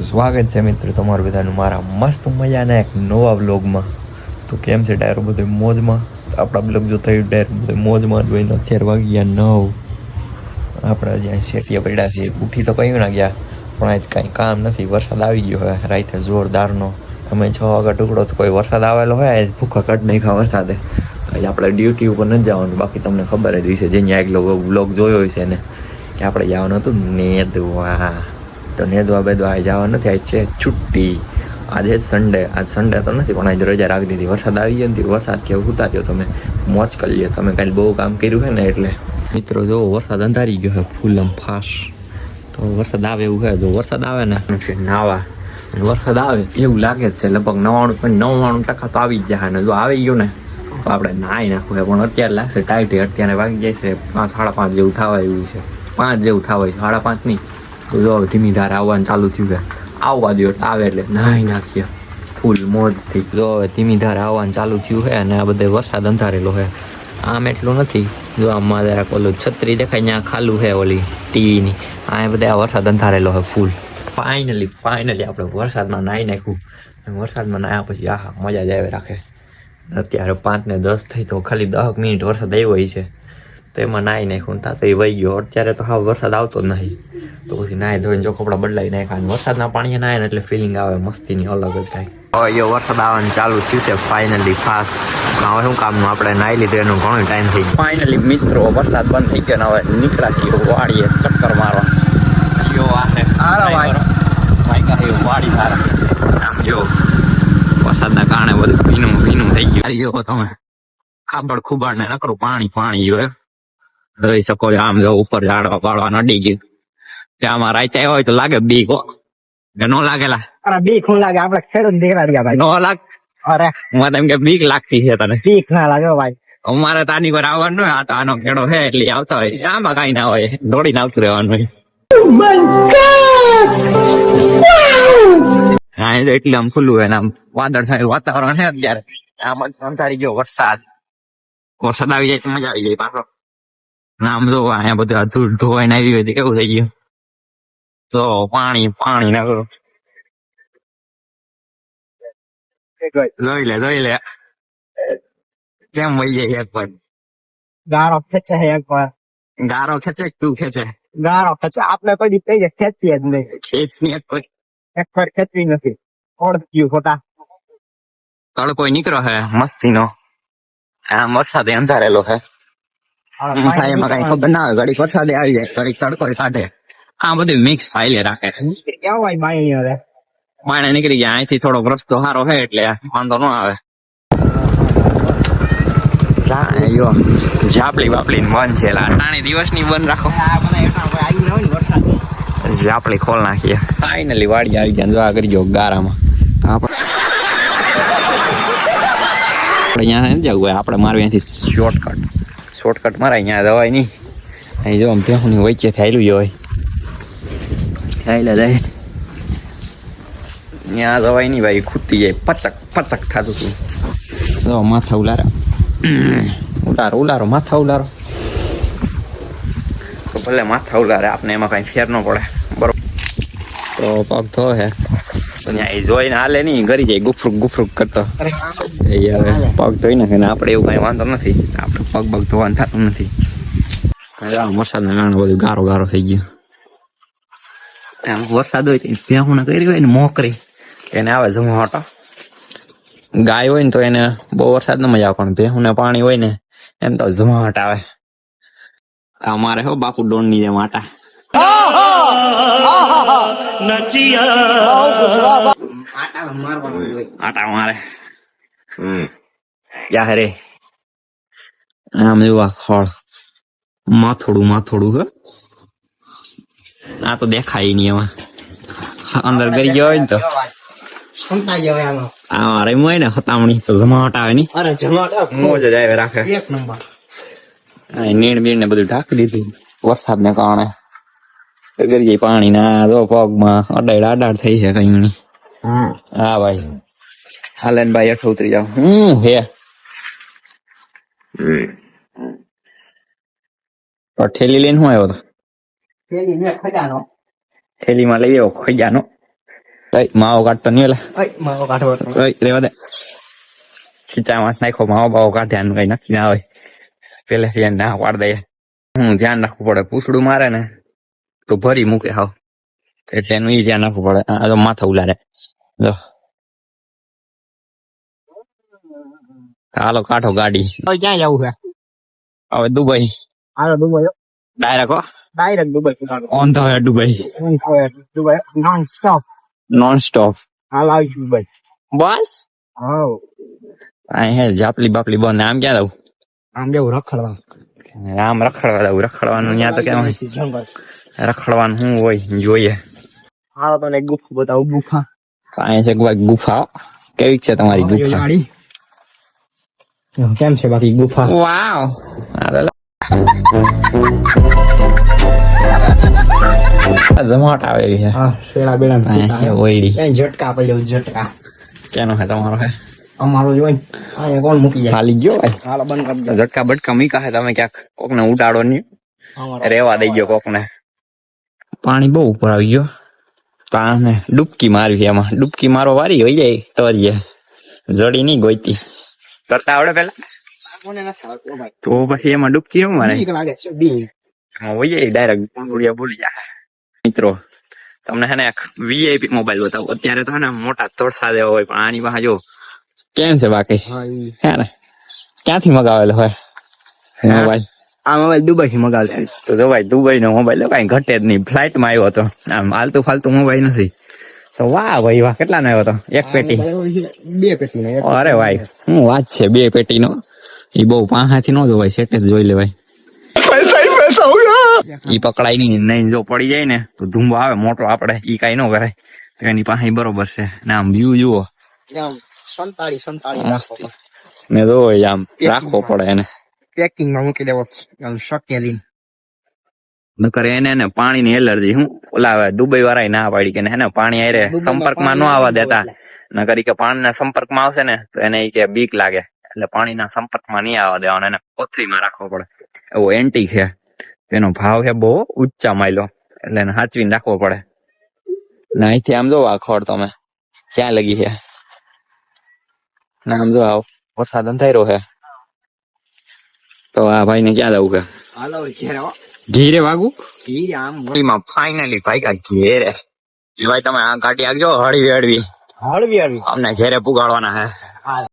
તો સ્વાગત છે મિત્રો તમારું બધાનું મારા મસ્ત મજાના એક નવા બ્લોગમાં તો કેમ છે ડાયરો બધો મોજમાં? તો આપણા બ્લોગ જો થયું ડાયરો બધો મોજમાં જ હોય તો અત્યારે વાગ્યા ગયા નવ. આપણે જ્યાં શેટિયા પડ્યા છીએ ઉઠી તો કયું ના ગયા, પણ આજ કાંઈ કામ નથી, વરસાદ આવી ગયો હવે રાતે જોરદારનો. અમે છ વાગ્યા ટુકડો તો કોઈ વરસાદ આવેલો હોય, આજ ભૂખા કાઢ નાખ્યા વરસાદે. તો આજે આપણે ડ્યુટી ઉપર નથી જવાનું, બાકી તમને ખબર જ હશે જે ત્યાં એકલો બ્લોગ જોયો હશે ને, કે આપણે જવાનું હતું નેદવા. તો નેદવા બેદવા આજે જવાનું નથી આજ છે છુટ્ટી. આજે સન્ડે આજ સન્ડે તો નથી પણ આજે રજા રાખી દીધી. વરસાદ આવી ગયો ને વરસાદ કેવું ઉતાર્યો તમે. મોજ કરી લ્યો. તમે કાલે બહુ કામ કર્યું છે ને એટલે. મિત્રો જો વરસાદ અંધારી ગયો છે ફૂલમ ફાસ્ટ તો વરસાદ આવે એવું છે જો વરસાદ આવે ને. નાવા. વરસાદ આવે એવું લાગે જ છે. લગભગ નવાણું પણ નવ્વાણું ટકા તો આવી જ જાય ને જો આવી ગયું ને તો આપણે નાહી નાખવું પણ અત્યારે લાગશે ટાઈટ અત્યારે વાગી જાય છે પાંચ સાડા પાંચ જેવું થવા એવું છે. પાંચ જેવું થવા સાડા પાંચ નહીં. તો જો ધીમી ધારે, આવવાનું ચાલુ થયું કે આવવા દો આવે એટલે નાહી નાખીએ. ફૂલ મોજથી જો હવે ધીમી ધારે, આવવાનું ચાલુ થયું છે અને આ બધે વરસાદ અંધારેલો છે આમ એટલું નથી. જો આમાં જરાક ઓલું છત્રી દેખાય, ત્યાં ખાલું છે ઓલી ટીવીની. આ બધે વરસાદ અંધારેલો છે ફૂલ ફાઇનલી ફાઇનલી આપણે વરસાદમાં નાહી નાખ્યું. વરસાદમાં નાહ્યા પછી, આહા, મજા જ આવે રાખે. અત્યારે પાંચ ને દસ થઈ તો ખાલી દસ મિનિટ વરસાદ આવ્યો હોય છે. તો એમાં નાહી નાખ્યું થશે એ વહી ગયો. અત્યારે તો હા વરસાદ આવતો જ નહીં. તો પછી નાહી ધોઈને જો કપડાં બદલાઈ નાખ્યા વરસાદના પાણી નાહે ને એટલે ફિલિંગ આવે મસ્તીની અલગ જ કાંઈ. હવે યો વરસાદ આવવાનું ચાલુ થયું છે. ફાઇનલી ફાસ્ટ હવે શું કામનું આપણે નાહી લીધું એનું ઘણો ટાઈમ થઈ ગયો. ફાઇનલી મિત્રો વરસાદ બંધ થઈ ગયો ને હવે નીકળ્યા છીએ વાડીએ ચક્કર મારવા. વાડી આમ જો વરસાદના કારણે બધું ભીનું ભીનું થઈ ગયું. આ તમે. ખાબડ ખુબાડ ને નકરું પાણી પાણી જો જોઈ શકો છો. આમ જો ઉપર ઝાડવા પાડવા નડી ગયું. ત્યાં રાતે આવ્યો હોય તો લાગે બીક હો. કે નો લાગેલા? અરે બીક હું લાગે. આપડે ખેડૂત દીકરા રહ્યા ભાઈ. નો લાગ? અરે. મને એમ કે બીક લાગતી છે તને. બીક ના લાગે ભાઈ. અમારે તો આની પર આવવાનું હોય. આ તો આનો ખેડો છે એટલે આવતો હોય. આમાં કઈ ના હોય. દોડીને આવતું રહેવાનું હોય. હા એ તો એટલે આમ ખુલ્લું હોય આમ વાદળ થાય વાતાવરણ છે અત્યારે. આમ જ અંધારી ગયો વરસાદ. વરસાદ આવી જાય તો મજા આવી જાય પાછો. આમ તો અહીંયા બધું અધૂર ધોવાઈને આવી હોય કેવું થઈ ગયું? તો પાણી પાણી ના કરો જોઈ લે જોઈ લે. કેમ વહી જાય એક પણ ગારો ખેંચે એક વાર. ગારો ખેંચે તું ખેંચે? ગારો ખેંચે. આપણે કોઈ દી કહીએ ખેંચીએ જ નહીં. ખેંચની એક કોઈ. એક વાર ખેંચવી નથી. ઓળખ્યું ખોટા. તડકો નીકળ્યો હે મસ્તી નો આમ વરસાદે અંધારેલો હે. થાય એમાં કઈ ખબર ના આવે ઘડીક વરસાદે આવી જાય ઘડીક તડકો કાઢે. આ બધું મિક્સ ફાઇલે રાખે હોય માણે નીકળી ગયા અહીંથી થોડોક રસ્તો સારો હે એટલે વાંધો ન આવે. ઝાપલી બાપલી બંધ છે લા. ટાણી બંધ રાખો. બધા આવ્યું ના હોય ને વરસાદ. ઝાપલી ખોલ નાખીએ. ફાઇનલી વાડી આવી ગયા જોવા કરી જો ગારામાં. આપણે આપણે અહીંયા જવું હોય આપણે મારું અહીંયાથી શોર્ટકટ શોર્ટકટ મારા અહીંયા દવાઈ નહીં. અહીં જો આમ ભેહું વચ્ચે થયેલું જ હોય. થયેલા જાય. ત્યાં દવાઈ નહીં ભાઈ ખૂતી જાય. પચક પચક થતું હતું જો માથા ઉલારા. ઉલારો ઉલારો, માથા ઉલારો. તો ભલે માથા ઉલારે, આપને એમાં કાંઈ ફેર ન પડે. બરોબર. તો પગ થો હે. ત્યાં જોઈને હાલે નહીં ઘરી જાય ગુફરૂક ગુફરૂક કરતો. અરે એ હવે પગ ધોઈ નાખે ને આપણે એવું કઈ વાંધો નથી. આપણે પગ પગ ધોવાનું થતું નથી. વરસાદના કારણે બધું ગારો ગારો થઈ ગયો. આમ વરસાદ હોય તો ભેહું ને કરી હોય ને મોકરી. એને આવે જમાવટો ગાય હોય ને તો એને બહુ વરસાદ ન મજા આવે પણ ભેહું ને પાણી હોય ને એમ તો જમાવટ આવે. અમારે હો બાપુ ડોનની જેમ આટા. આટા આટા મારે. યા રે? આમ જેવા ખળ. માથોડું માથોડું હે. આ તો દેખાય નહીં એમાં. અંદર ગરી ગયો હોય ને તો. ક્ષમતા જવાય આમાં. આ રમ્યું હોય ને હતામણી. તો જમાવટ આવે ની અરે જમા મોજ જ આવે. રાખે એક નંબર. આ નીણ બીણ ને બધું ઢાંકી દીધું. વરસાદ ને કારણે. ગરી જાય પાણી ના જો પગમાં અડાડ અડાડ થઈ છે કઈ નહીં. હા ભાઈ. હાલે ને ભાઈ અઠ ઉતરી જાવ હું હે? તો ઠેલી લઈને હું આવ્યો તો? પેલી મેં ખજાનો થેલીમાં લઈ આવ્યો ખજાનો માવો કાઢતો નહીં માવો ઓય મારો કાઢો ઓય રેવા દે. ખીચામાં નાખો માવો બાવો કાઢ્યા કઈ નક્કી ના હોય. પેલેથી ના પાડ દઈએ. હું ધ્યાન રાખવું પડે પૂછડું મારે ને. તો ભરી મૂકે હાવ એટલે એનું ઈ ધ્યાન રાખવું પડે આ તો માથા ઉલારે જો હાલો કાઢો ગાડી હવે ક્યાં જવું છે હવે Dubai hello Dubai direct direct Dubai on the way Dubai Dubai non stop non stop હાલ આવી દુબઈ બસ હા અહીં હે જાપલી બાપલી બંધ આમ ક્યાં દઉં આમ જેવું રખડવા આમ રખડવા દઉં રખડવાનું ત્યાં તો કેમ હોય જંગલ રખડવાનું શું હોય જોઈએ હાલો તને એક ગુફા બતાવું ગુફા અહીં છે કોઈ ગુફા કેવી છે તમારી ગુફા ગાડી કેમ છે બાકી ગુફા વાવ જમાટ આવે એવી છે હા શેડા બેડા અહીં છે ઓયડી કઈ ઝટકા પડ્યો ઝટકા કેનો છે તમારો હે અમારો જોઈ અહીંયા કોણ મૂકી જાય ખાલી ગયો ભાઈ હાલો બંધ કરી દો ઝટકા બટકા મીકા હે તમે ક્યાંક કોક ને ઉડાડો નહીં અમારો રેવા દઈ ગયો કોક ને પાણી બહુ ઉપર આવી ગયો. તાને ડૂબકી મારવી એમાં. ડૂબકી મારો વારી હોય જાય તરીએ જડી નહીં ગોઈતી. કરતા આવડે પેલા? કોને તો પછી એમાં ડૂબકી એમ મારે? હોય જાય ડાયરેક્ટ બોલિયા બોલી જાય. મિત્રો તમને હે ને વીઆઈપી મોબાઈલ બતાવો. અત્યારે તો હે ને મોટા તોડસા દેવા હોય પણ આની પાસે જો કેમ છે બાકી? હે ને? ક્યાંથી મગાવેલો હોય? મોબાઈલ? આ મોબાઈલ દુબઈ થી મગાવેલ તો જો ભાઈ દુબઈ નો મોબાઈલ કઈ ઘટે જ નહીં. ફ્લાઇટમાં આવ્યો હતો. આમ આલતુ ફાલતુ મોબાઈલ નથી. તો વાહ ભાઈ વાહ કેટલા નો આવ્યો હતો? એક પેટી. બે પેટી ને અરે ભાઈ હું વાત છે બે પેટી નો એ બહુ પાંહાથી નો જોવાય સેટ જ જોઈ લેવાય. ઈ પકડાય નહીં નહીં જો પડી જાય ને તો ધૂંબો આવે મોટો આપડે ઈ કઈ નો કરાય. તો એની પાસે બરોબર છે. ને આમ વ્યુ જુઓ. સંતાળી સંતાળી મસ્તી. ને જો આમ રાખવો પડે એને. પેકિંગમાં મૂકી દેવો શક્ય શકેલી નકર એને ને પાણી ની એલર્જી હું ઓલા દુબઈ વાળા ના પાડી કે એને પાણી આરે સંપર્કમાં ન આવવા દેતા. નકર કે પાણીના સંપર્કમાં આવશે ને તો એને કે બીક લાગે. એટલે પાણીના સંપર્કમાં નહીં આવવા દેવાનો એને કોથળીમાં રાખવો પડે. એવો એન્ટી છે. એનો ભાવ છે બહુ ઊંચા માયલો. એટલે એને સાચવીને રાખવો પડે. ને અહીંથી આમ જો આ ખોડ તમે. ક્યાં લગી છે? ને આમ જો આવો વરસાદ અંધાર્યો છે. તો આ ભાઈ ને ક્યાં જવું કે હાલો ઘેર ઘીરે વાગું? ઈ આમ એમાં ફાઇનલી ભાઈ કા ઘેરે ભાઈ તમે આ કાઢી આગજો હળવી હળવી. હળવી હળવી. અમને ઘેરે પુગાડવાના હા.